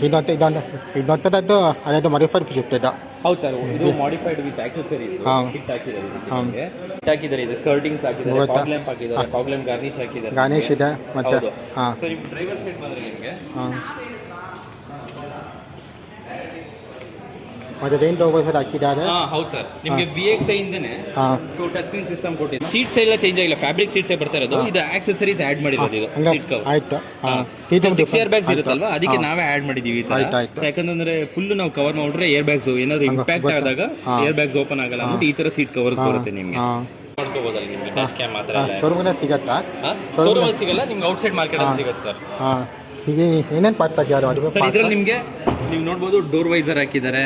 ಇದೊಂದು ಇದೊಂದು ಇದೊಂಥದ್ದು ಅದೇ ಮಾಡಿಫೈಡ್ ಇದು. ಹೌದು ಸರ್ ಇದು ಮಾಡಿಫೈಡ್ ವಿತ್ ಆಕ್ಸೆಸರೀಸ್ ಹಾ. ಕಿಟ್ ಹಾಕಿದ್ದಾರೆ ಹಾ. ನಿಮಗೆ ಕಿಟ್ ಹಾಕಿದ್ದಾರೆ ಇದು ಸರ್ಟಿಂಗ್ಸ್ ಹಾಕಿದ್ದಾರೆ ಗೊತ್ತಾ? ಫಾಗ್ ಲ್ಯಾಂಪ್ ಹಾಕಿದ್ದಾರೆ ಫಾಗ್ ಲ್ಯಾಂಪ್ ಗಾರ್ನಿಶ್ ಹಾಕಿದ್ದಾರೆ. ಗಾರ್ನಿಶ್ ಇದೆ ಮತ್ತೆ ಹಾಂ. ಸೊ ನಿಮ್ಮ ಡ್ರೈವರ್ ಸೈಡ್ ಬಂದ್ರೆ ನಿಮಗೆ? ಹಾಂ. ಮತ್ತು ರೈನ್ ಸರ್ ಹಾಕಿದ್ದಾರೆ ಹೌದು ಸರ್ ನಿಮಗೆ ವಿ ಎಕ್ಸ್ ಇಂದನೇ ಹಾಂ. ಸೊ ಟಚ್ ಸ್ಕ್ರೀನ್ ಸಿಸ್ಟಮ್ ಕೊಟ್ಟಿದೆ ಸೀಟ್ಸ್ ಎಲ್ಲ ಚೇಂಜ್ ಆಗಿಲ್ಲ. ಫ್ಯಾಬ್ರಿಕ್ ಸೀಟ್ಸೇ ಬರ್ತಾ ಇರೋದು. ಇದು ಆಕ್ಸೆಸರೀಸ್ ಆಡ್ ಮಾಡಿರೋದು ಇದು ಸೀಟ್ ಕವರ್ ಆಯ್ತು. ಸಿಕ್ಸ್ ಇಯರ್ ಬ್ಯಾಗ್ಸ್ ಇರುತ್ತಲ್ವಾ? ಅದಕ್ಕೆ ನಾವೇ ಆಡ್ ಮಾಡಿದೀವಿ ಈ ತರ. ಯಾಕಂದ್ರೆ ಫುಲ್ ನಾವು ಕವರ್ ಮಾಡಿದ್ರೆ ಏರ್ ಬ್ಯಾಗ್ಸ್ ಏನಾದ್ರು ಇಂಪ್ಯಾಕ್ಟ್ ಆದಾಗ ಏರ್ ಬ್ಯಾಗ್ಸ್ ಓಪನ್ ಆಗಲ್ಲ ಅಂದ್ಬಿಟ್ಟು ಈ ತರ ಸೀಟ್ ಕವರ್ಸ್ ಬರುತ್ತೆ ನಿಮಗೆ. ಮಾಡ್ಕೋಬಹುದಲ್ಲ ನಿಮಗೆ ಡ್ಯಾಶ್ ಕ್ಯಾಮ್ ಮಾತ್ರ ಎಲ್ಲ. ಶೋರೂಮ್ನೇ ಸಿಗತ್ತಾ? ಶೋರೂಮ್ ಅಲ್ಲಿ ಸಿಗಲ್ಲ ನಿಮ್ಗೆ ಔಟ್ಸೈಡ್ ಮಾರ್ಕೆಟ್ ಅಲ್ಲಿ ಸಿಗುತ್ತೆ ಸರ್ ಹಾಂ. ಈಗ ಏನೇನು ಪಾರ್ಟ್ಸ್ ಹಾಕಿದ್ದಾರೆ ಸರ್ ಇದ್ರಲ್ಲಿ ನಿಮಗೆ ನೀವು ನೋಡ್ಬೋದು ಡೋರ್ ವೈಸರ್ ಹಾಕಿದ್ದಾರೆ.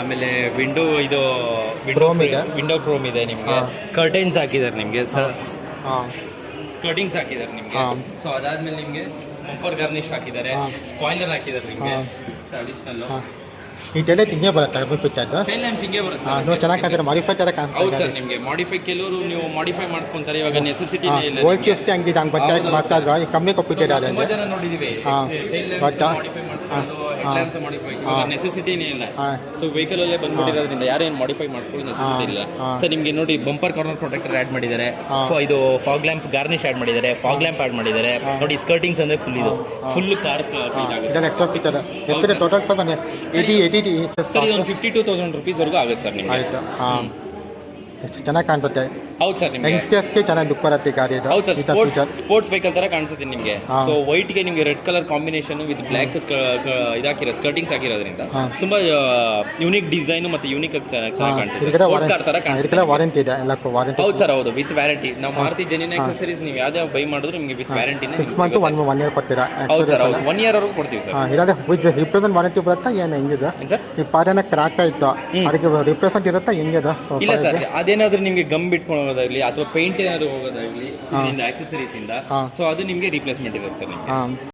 ಆಮೇಲೆ ವಿಂಡೋ ಇದು ಕ್ರೋಮ್ ಇದೆ. ವಿಂಡೋ ಕ್ರೋಮ್ ಇದೆ ನಿಮಗೆ. ಕರ್ಟೈನ್ಸ್ ಹಾಕಿದ್ದಾರೆ ನಿಮಗೆ ಹಾಂ. ಸ್ಕರ್ಟಿಂಗ್ಸ್ ಹಾಕಿದ್ದಾರೆ ನಿಮಗೆ. ಸೊ ಅದಾದ್ಮೇಲೆ ನಿಮಗೆ ಬಂಪರ್ ಗಾರ್ನಿಶ್ ಹಾಕಿದ್ದಾರೆ. ಸ್ಪಾಯ್ಲರ್ ಹಾಕಿದ್ದಾರೆ ನಿಮಗೆ. ಅಡಿಷನಲ್ ಟೆಲೆ ತಿಂಗೆ ಬರುತ್ತೆ ಅರ್ಬನ್ ಫಿಟ್ ಅದು ಹಿಂಗೆ ಬರುತ್ತೆ ನೋಡಿ ಚೆನ್ನಾಗಿ ಕಾಣ್ತಾರೆ? ಮಾಡಿಫೈ ಕಾಣ್ತಾ ಹೌದು ಸರ್ ನಿಮಗೆ. ಮಾಡಿಫೈ ಕೆಲವರು ನೀವು ಮಾಡಿಫೈ ಮಾಡಿಸ್ಕೊಂತಾರೆ. ಇವಾಗ ನೆಸೆಸಿಟಿನೇ ಇಲ್ಲ ಓಲ್ಡ್. ಶಿಫ್ಟ್ ಹಂಗಿದೆ ಹಂಗೆ ಬರ್ತಾ ಮಾತಾಡುವ ಈ ಕಂಪ್ನಿ ಕೊಟ್ಟಿದ್ದಾರೆ ತುಂಬಾ ಜನ. ಮಾಡಿಫೈ ಮಾಡಿಸ್ಕೊಂಡು ಹಾ. ಹೆಡ್ಲ್ಯಾಂಪ್ಸ್ ಮಾಡಿಫೈ ನೆಸೆಸಿಟಿನೇ ಇಲ್ಲ. ಸೊ ವೆಹಿಕಲ್ ಅಲ್ಲೇ ಬಂದ್ಬಿಟ್ಟಿರೋದ್ರಿಂದ ಯಾರೇನು ಮಾಡಿಫೈ ಮಾಡಿಸ್ಕೊಳ್ಳೋ ನೆಸೆಸಿಟಿ ಇಲ್ಲ. ಸರ್ ಸೊ ನಿಮಗೆ ನೋಡಿ ಬಂಪರ್ ಕಾರ್ನರ್ ಪ್ರೊಟೆಕ್ಟರ್ ಆಡ್ ಮಾಡಿದ್ದಾರೆ. ಇದು ಫಾಗ್ ಲ್ಯಾಂಪ್ ಗಾರ್ನಿಶ್ ಆಡ್ ಮಾಡಿದ್ದಾರೆ. ಫಾಗ್ ಲ್ಯಾಂಪ್ ಆಡ್ ಮಾಡಿದ್ದಾರೆ. ನೋಡಿ ಸ್ಕರ್ಟಿಂಗ್ಸ್ ಅಂದ್ರೆ ಫುಲ್ ಇದು. ಫುಲ್ ಕಾರ್ ಎಕ್ಸ್ಟ್ರಾ ಫೀಚರ್ ಎಷ್ಟಿದೆ ಟೋಟಲ್ ಸರ್ ಇದೊಂದು ಫಿಫ್ಟಿ ಟೂ ತೌಸಂಡ್ ರುಪೀಸ್ ರುಪೀಸ್ವರೆಗೂ ಆಗುತ್ತೆ ಸರ್ ನಿಮ್ಗೆ. ಆಯಿತು. ಎಷ್ಟು ಚೆನ್ನಾಗಿ ಕಾಣಿಸುತ್ತೆ. ಹೌದು ಸರ್ ನಿಮಗೆ. ಯಂಗ್ಸ್ಟರ್ಸ್ಗೆ ಚೆನ್ನಾಗಿ ಲುಕ್ ಬರುತ್ತೆ ಈ ಗಾಡಿ ಇದು ಹೌದು ಸರ್ ಈ ಥರ ಸ್ಪೋರ್ಟ್ಸ್ ಸ್ಪೋರ್ಟ್ಸ್ ವೆಹಿಕಲ್ ತರ ಕಾಣಿಸುತ್ತೆ ನಿಮಗೆ. ಹಾ. ವೈಟ್ಗೆ ನಿಮಗೆ red colour combination with black ಇದಾಕಿರೋ skirtings ಹಾಕಿರೋದ್ರಿಂದ ಹಾ. ತುಂಬಾ ಯುನಿಕ್ ಡಿಸೈನ್ ಮತ್ತೆ ಯೂನಿಕ್ ಚೆನ್ನಾಗಿ ಕಾಣಿಸುತ್ತೆ. ಇದಕ್ಕೆಲ್ಲ ಸ್ಪೋರ್ಟ್ಸ್ ಕಾರ್ ತರ ಕಾಣಿಸುತ್ತೆ ಇದಕ್ಕೆಲ್ಲ ವಾರಂಟಿ ಇದೆ ಎಲ್ಲ ವಾರಂಟಿ ಹೌದು ಸರ್ ಹೌದು ವಿತ್ ವ್ಯಾರಂಟಿ ನಾವು ಮಾರುತಿ ಜೆನ್ಯೂನ್ ಆಕ್ಸೆಸರೀಸ್ ನೀವು ಯಾವ್ದೇ ಬೈ ಮಾಡಿದ್ರು ನಿಮಗೆ with ವ್ಯಾರಂಟಿನೇ six month one one year ಕೊಡ್ತೀರಾ? ಹೌದು ಸರ್ ಹೌದು. ಒನ್ ಇಯರ್ ವರೆಗೂ ಕೊಡ್ತೀವಿ ಸರ್. ವಿತ್ ರಿಪ್ಲೇಸ್ಮೆಂಟ್ ವಾರಂಟಿ ಬರುತ್ತಾ? ಏನು ಹೆಂಗಿದೆ? ಏನ್ ಸರ್? ಈ ಪಾದನ ಕ್ರಾಕ್ ಆಯಿತು. ಅದಕ್ಕೆ ರಿಪ್ಲೇಸ್ಮೆಂಟ್ ಇರುತ್ತಾ? ಹೆಂಗಿದೆ? ಇಲ್ಲ ಸರ್ ಅದೇನಾದ್ರೂ ನಿಮಗೆ ಗಮ್ ಬಿಟ್ಕೊಂಡು ಹೋಗೋದಾಗ್ಲಿ ಅಥವಾ ಪೇಂಟ್ ಏನಾದ್ರು ಹೋಗೋದಾಗ್ಲಿ ಆಕ್ಸೆಸರೀಸ್ ಇಂದ. ಸೊ ಅದು ನಿಮಗೆ ರಿಪ್ಲೇಸ್ಮೆಂಟ್ ಇರುತ್ತೆ ಸರ್